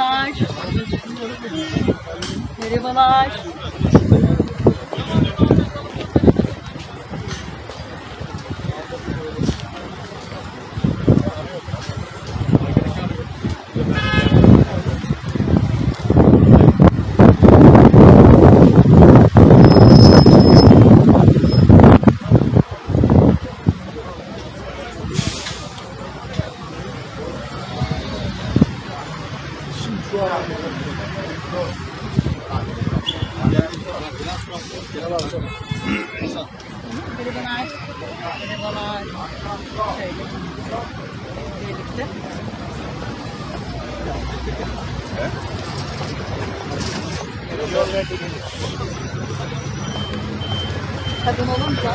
Merhabalar. Merhabalar. Merhabalar. Merhabalar. Şöyle. Birlikte. Kadın olunca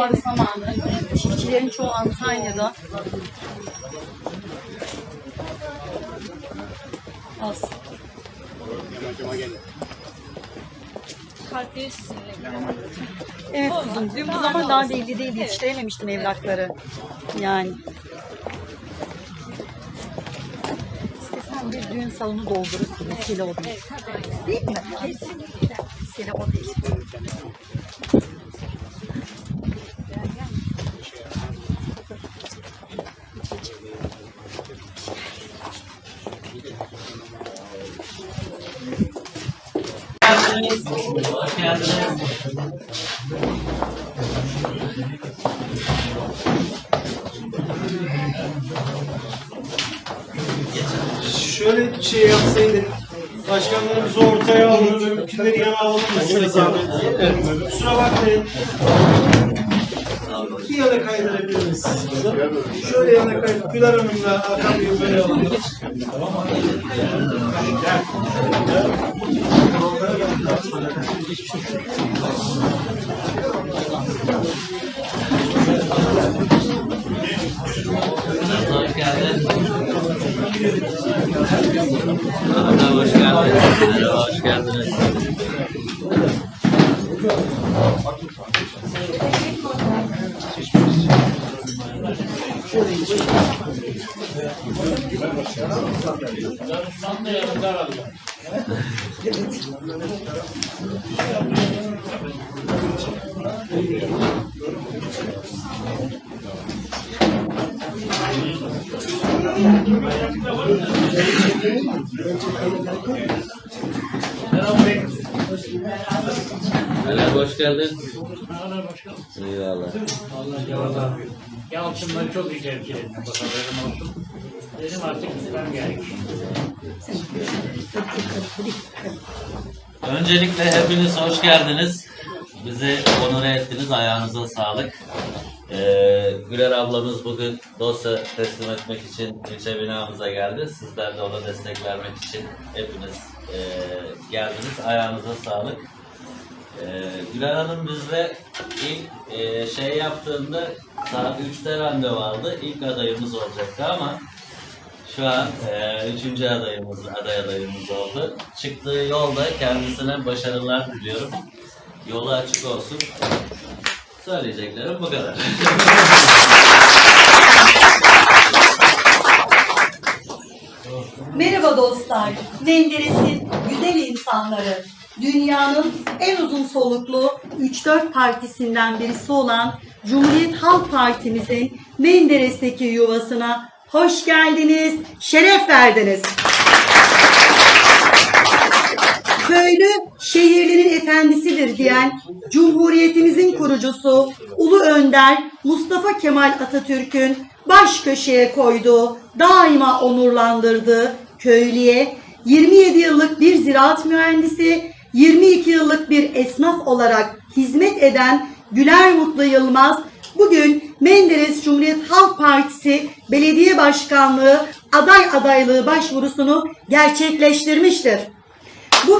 fuarı zamanı. Çiftçilerin çoğu Antalya'da. Az. Evet kızım. Dün bu zaman daha belli değil. Yetiştirememiştim evrakları. Yani. İstesen bir düğün salonu doldurursun. Mesele o değil. Değil mi? Kesinlikle. Mesele o değil. Şey yapsaydık. Başkanlarımızı ortaya alın. Mümkünleri yana alalım size zahmet? Kusura bakmayın. Bir yana kaydırabilir miyiz? Şöyle yana kaydır. Güler Hanım'la Hakan Bey'i böyle alalım. Hoş Merhaba, hoş geldiniz. Merhaba, hoş geldiniz. Merhaba, hoş geldin. Eyvallah. Eyvallah. Yalçın'la çok güzel kireçle bakalım olsun. Dedim artık gitmem gerek. Öncelikle hepiniz hoş geldiniz. Bizi onur ettiniz. Ayağınıza sağlık. Ee, Güler ablamız bugün dosya teslim etmek için ilçe binamıza geldi. Sizler de ona destek vermek için hepiniz e, geldiniz. Ayağınıza sağlık. Ee, Güler Hanım bizle ilk e, şey yaptığında saat 3'te randevu aldı. İlk adayımız olacaktı ama şu an e, üçüncü adayımız, aday adayımız oldu. Çıktığı yolda kendisine başarılar diliyorum. Yolu açık olsun. Söyleyeceklerim bu kadar. Merhaba dostlar. Menderes'in güzel insanları. Dünyanın en uzun soluklu 3-4 partisinden birisi olan Cumhuriyet Halk Partimizin Menderes'teki yuvasına hoş geldiniz, şeref verdiniz. Köylü şehirlerin efendisidir diyen Cumhuriyetimizin kurucusu Ulu Önder Mustafa Kemal Atatürk'ün baş köşeye koyduğu, daima onurlandırdığı köylüye 27 yıllık bir ziraat mühendisi, 22 yıllık bir esnaf olarak hizmet eden Güler Mutlu Yılmaz bugün Menderes Cumhuriyet Halk Partisi Belediye Başkanlığı aday adaylığı başvurusunu gerçekleştirmiştir. Bu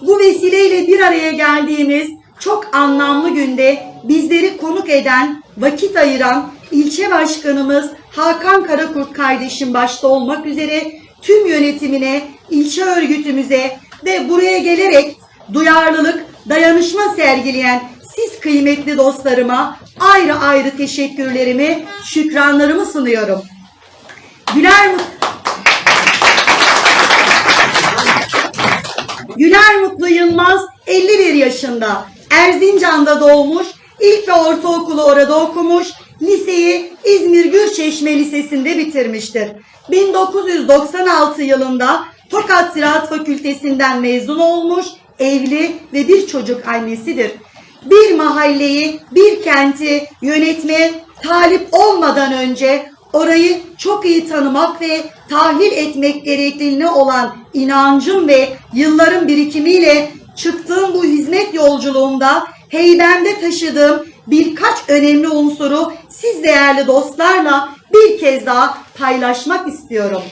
Bu vesileyle bir araya geldiğimiz çok anlamlı günde bizleri konuk eden, vakit ayıran ilçe başkanımız Hakan Karakurt kardeşim başta olmak üzere tüm yönetimine, ilçe örgütümüze ve buraya gelerek duyarlılık, dayanışma sergileyen siz kıymetli dostlarıma ayrı ayrı teşekkürlerimi, şükranlarımı sunuyorum. Güler Mut- Güler Mutlu Yılmaz 51 yaşında. Erzincan'da doğmuş. İlk ve ortaokulu orada okumuş. Liseyi İzmir Gürçeşme Lisesi'nde bitirmiştir. 1996 yılında Tokat Ziraat Fakültesinden mezun olmuş. Evli ve bir çocuk annesidir. Bir mahalleyi, bir kenti yönetmeye talip olmadan önce orayı çok iyi tanımak ve tahlil etmek gerekliliğine olan inancım ve yılların birikimiyle çıktığım bu hizmet yolculuğumda heybemde taşıdığım birkaç önemli unsuru siz değerli dostlarla bir kez daha paylaşmak istiyorum.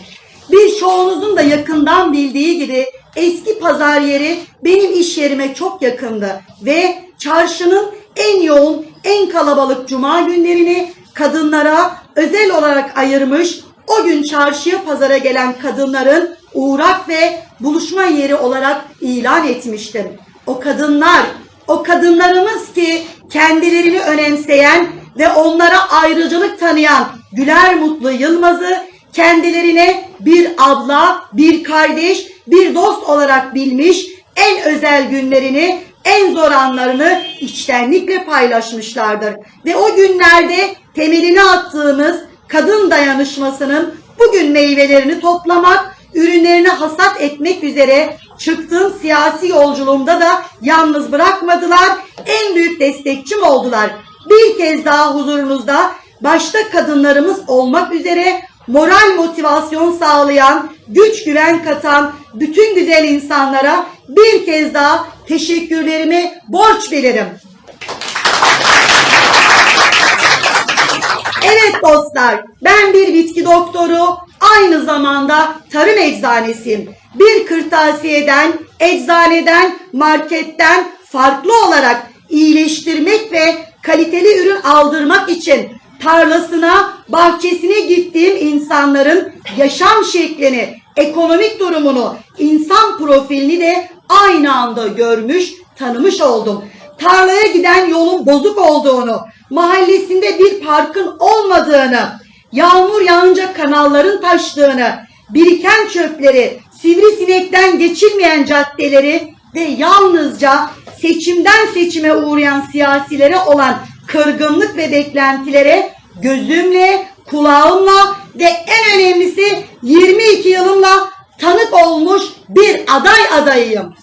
Birçoğunuzun da yakından bildiği gibi eski pazar yeri benim iş yerime çok yakındı ve çarşının en yoğun, en kalabalık cuma günlerini kadınlara özel olarak ayırmış, o gün çarşıya pazara gelen kadınların uğrak ve buluşma yeri olarak ilan etmiştim. O kadınlar, o kadınlarımız ki kendilerini önemseyen ve onlara ayrıcalık tanıyan Güler Mutlu Yılmaz'ı kendilerine bir abla, bir kardeş, bir dost olarak bilmiş, en özel günlerini, en zor anlarını içtenlikle paylaşmışlardır. Ve o günlerde temelini attığımız kadın dayanışmasının bugün meyvelerini toplamak, ürünlerini hasat etmek üzere çıktığım siyasi yolculuğumda da yalnız bırakmadılar, en büyük destekçim oldular. Bir kez daha huzurunuzda başta kadınlarımız olmak üzere moral motivasyon sağlayan, güç güven katan bütün güzel insanlara bir kez daha teşekkürlerimi borç bilirim. Dostlar, ben bir bitki doktoru, aynı zamanda tarım eczanesiyim. Bir kırtasiyeden, eczaneden, marketten farklı olarak iyileştirmek ve kaliteli ürün aldırmak için tarlasına, bahçesine gittiğim insanların yaşam şeklini, ekonomik durumunu, insan profilini de aynı anda görmüş, tanımış oldum. Tarlaya giden yolun bozuk olduğunu, mahallesinde bir parkın olmadığını, yağmur yağınca kanalların taştığını, biriken çöpleri, sivrisinekten geçilmeyen caddeleri ve yalnızca seçimden seçime uğrayan siyasilere olan kırgınlık ve beklentilere gözümle, kulağımla ve en önemlisi 22 yılımla tanık olmuş bir aday adayıyım.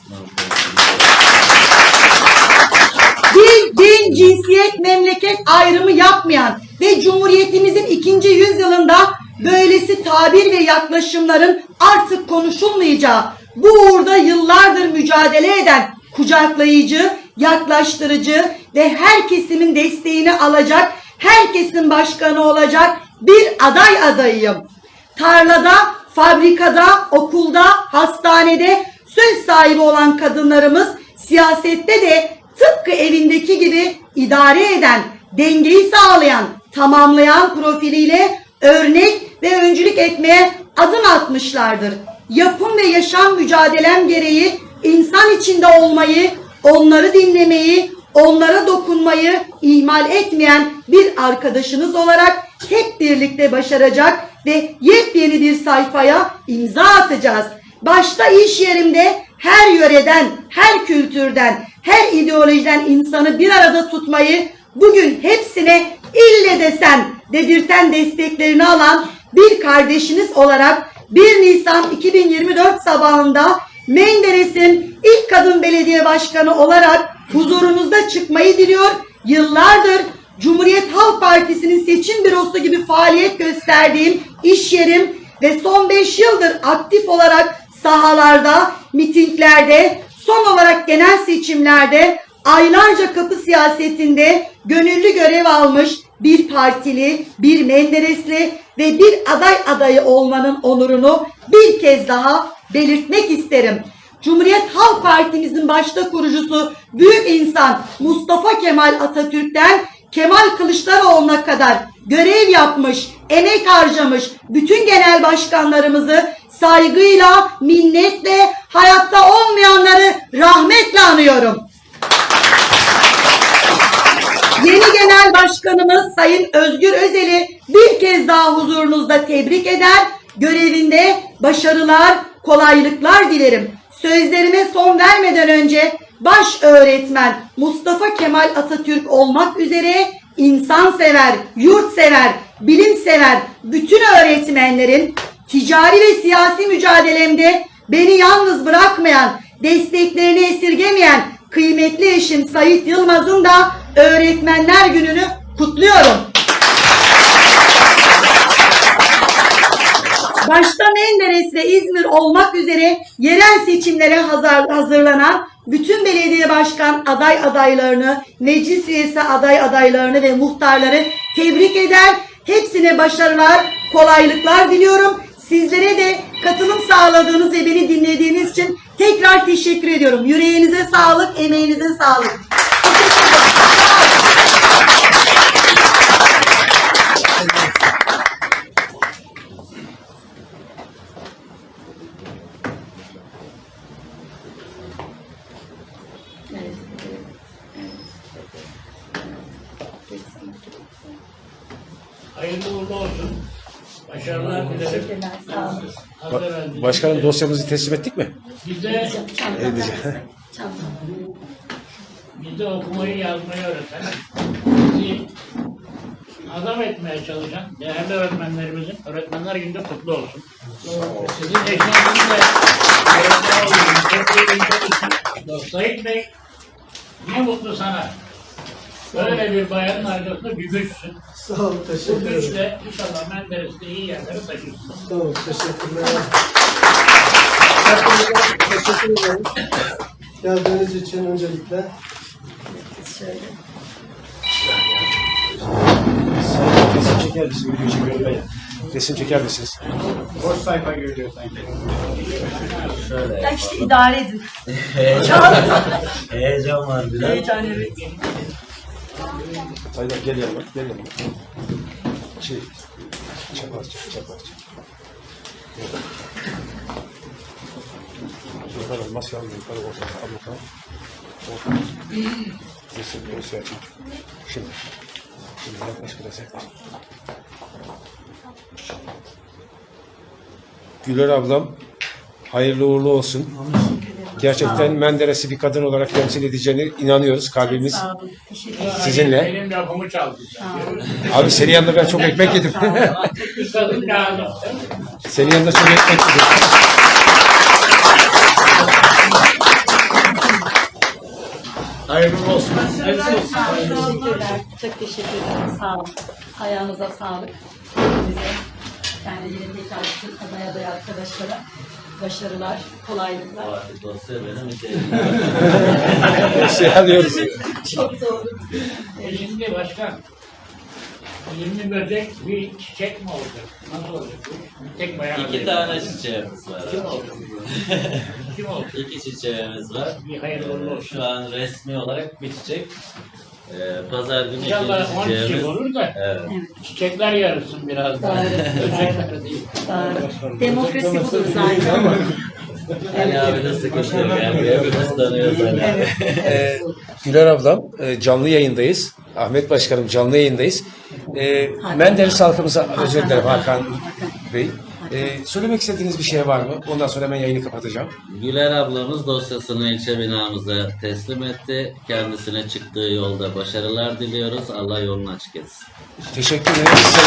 Cinsiyet, memleket ayrımı yapmayan ve Cumhuriyetimizin ikinci yüzyılında böylesi tabir ve yaklaşımların artık konuşulmayacağı, bu uğurda yıllardır mücadele eden kucaklayıcı, yaklaştırıcı ve her kesimin desteğini alacak, herkesin başkanı olacak bir aday adayıyım. Tarlada, fabrikada, okulda, hastanede söz sahibi olan kadınlarımız siyasette de tıpkı evindeki gibi idare eden, dengeyi sağlayan, tamamlayan profiliyle örnek ve öncülük etmeye adım atmışlardır. Yapım ve yaşam mücadelem gereği insan içinde olmayı, onları dinlemeyi, onlara dokunmayı ihmal etmeyen bir arkadaşınız olarak hep birlikte başaracak ve yepyeni bir sayfaya imza atacağız. Başta iş yerimde her yöreden, her kültürden, her ideolojiden insanı bir arada tutmayı bugün hepsine ille desen dedirten desteklerini alan bir kardeşiniz olarak 1 Nisan 2024 sabahında Menderes'in ilk kadın belediye başkanı olarak huzurunuzda çıkmayı diliyor. Yıllardır Cumhuriyet Halk Partisi'nin seçim bürosu gibi faaliyet gösterdiğim iş yerim ve son 5 yıldır aktif olarak sahalarda, mitinglerde, son olarak genel seçimlerde aylarca kapı siyasetinde gönüllü görev almış bir partili, bir Menderesli ve bir aday adayı olmanın onurunu bir kez daha belirtmek isterim. Cumhuriyet Halk Partimizin başta kurucusu büyük insan Mustafa Kemal Atatürk'ten Kemal Kılıçdaroğlu'na kadar görev yapmış, emek harcamış bütün genel başkanlarımızı saygıyla, minnetle, hayatta olmayanları rahmetle anıyorum. Yeni Genel Başkanımız Sayın Özgür Özel'i bir kez daha huzurunuzda tebrik eder, görevinde başarılar, kolaylıklar dilerim. Sözlerime son vermeden önce baş öğretmen Mustafa Kemal Atatürk olmak üzere insansever, yurtsever, bilimsever bütün öğretmenlerin ticari ve siyasi mücadelemde beni yalnız bırakmayan, desteklerini esirgemeyen kıymetli eşim Sayit Yılmaz'ın da Öğretmenler Günü'nü kutluyorum. Başta Menderes ve İzmir olmak üzere yerel seçimlere hazır, hazırlanan bütün belediye başkan aday adaylarını, meclis üyesi aday adaylarını ve muhtarları tebrik eder. Hepsine başarılar, kolaylıklar diliyorum. Sizlere de katılım sağladığınız ve beni dinlediğiniz için tekrar teşekkür ediyorum. Yüreğinize sağlık, emeğinize sağlık. Hayırlı uğurlu olsun. Başarılar dilerim. Teşekkürler, sağ olun. Başkanım dosyamızı teslim ettik mi? Bizde, Çantamda. Çantamda. bizde okumayı yazmayı öğreten, bizi adam etmeye çalışan değerli öğretmenlerimizin öğretmenler günü kutlu olsun. Sizin eşinizin de öğretmen olduğunuz, insan. Sayın Bey, ne mutlu sana. Böyle bir bayanın arkasında bir güçsün. Sağ olun, Bu teşekkür ederim. güçle inşallah Menderes'te iyi yerlere taşırsın. Sağ olun, teşekkürler. Hepinize teşekkür ederim. Geldiğiniz için öncelikle. Şöyle. Resim çeker misiniz? Video çekiyorum ben. Resim çeker misiniz? Ya işte idare edin. Heyecan var biraz. Heyecan evet. Sayın gel yanıma, gel yanıma. Şey, çapar, çapar, çapar. Yukarı masaya alın, yukarı ortaya, al bakalım. Ortaya. Resim, dosya açın. Şimdi, şimdi yaklaş biraz yaklaş. Güler ablam, hayırlı uğurlu olsun. Gerçekten Menderes'i bir kadın olarak temsil edeceğine inanıyoruz kalbimiz. Sağ olun. Teşekkür ederim. Sizinle. Benim lafımı çaldı. Abi senin yanında ben çok ekmek yedim. Bir kadın lazım. senin yanında çok ekmek yedim. Hayırlı olsun. Teşekkürler. Çok teşekkür ederim. Sağ olun. Ayağınıza sağlık. Bize kendilerine tekrar bütün aday aday arkadaşlara başarılar, kolaylıklar. Dosya benim için. Şey alıyoruz. Çok doğru. E Şimdi başkan, 20 böcek bir çiçek mi olacak? Nasıl olacak bu? Tek bayan. İki tane çiçeğimiz var. Kim olacak? Kim olacak? İki çiçeğimiz var. Bir hayırlı uğurlu Ee, olsun. Şu an resmi olarak bir çiçek. Ee, Pazar günü İnşallah ikinci 10 çiçek çiçeğimiz. olur da Evet. çiçekler yarılsın biraz daha. Doğru. Böcekler değil. Doğru. Demokrasi budur zaten. Ali abi de sıkıntı yok. Yani hepimiz tanıyoruz Ali abi. Ee, Güler ablam e, canlı yayındayız. Ahmet Başkanım canlı yayındayız. Ee, Menderes halkımıza özür dilerim Hakan Bey. Ee, söylemek istediğiniz bir şey var mı? Ondan sonra hemen yayını kapatacağım. Güler ablamız dosyasını ilçe binamıza teslim etti. Kendisine çıktığı yolda başarılar diliyoruz. Allah yolunu açık etsin. Teşekkür ederiz.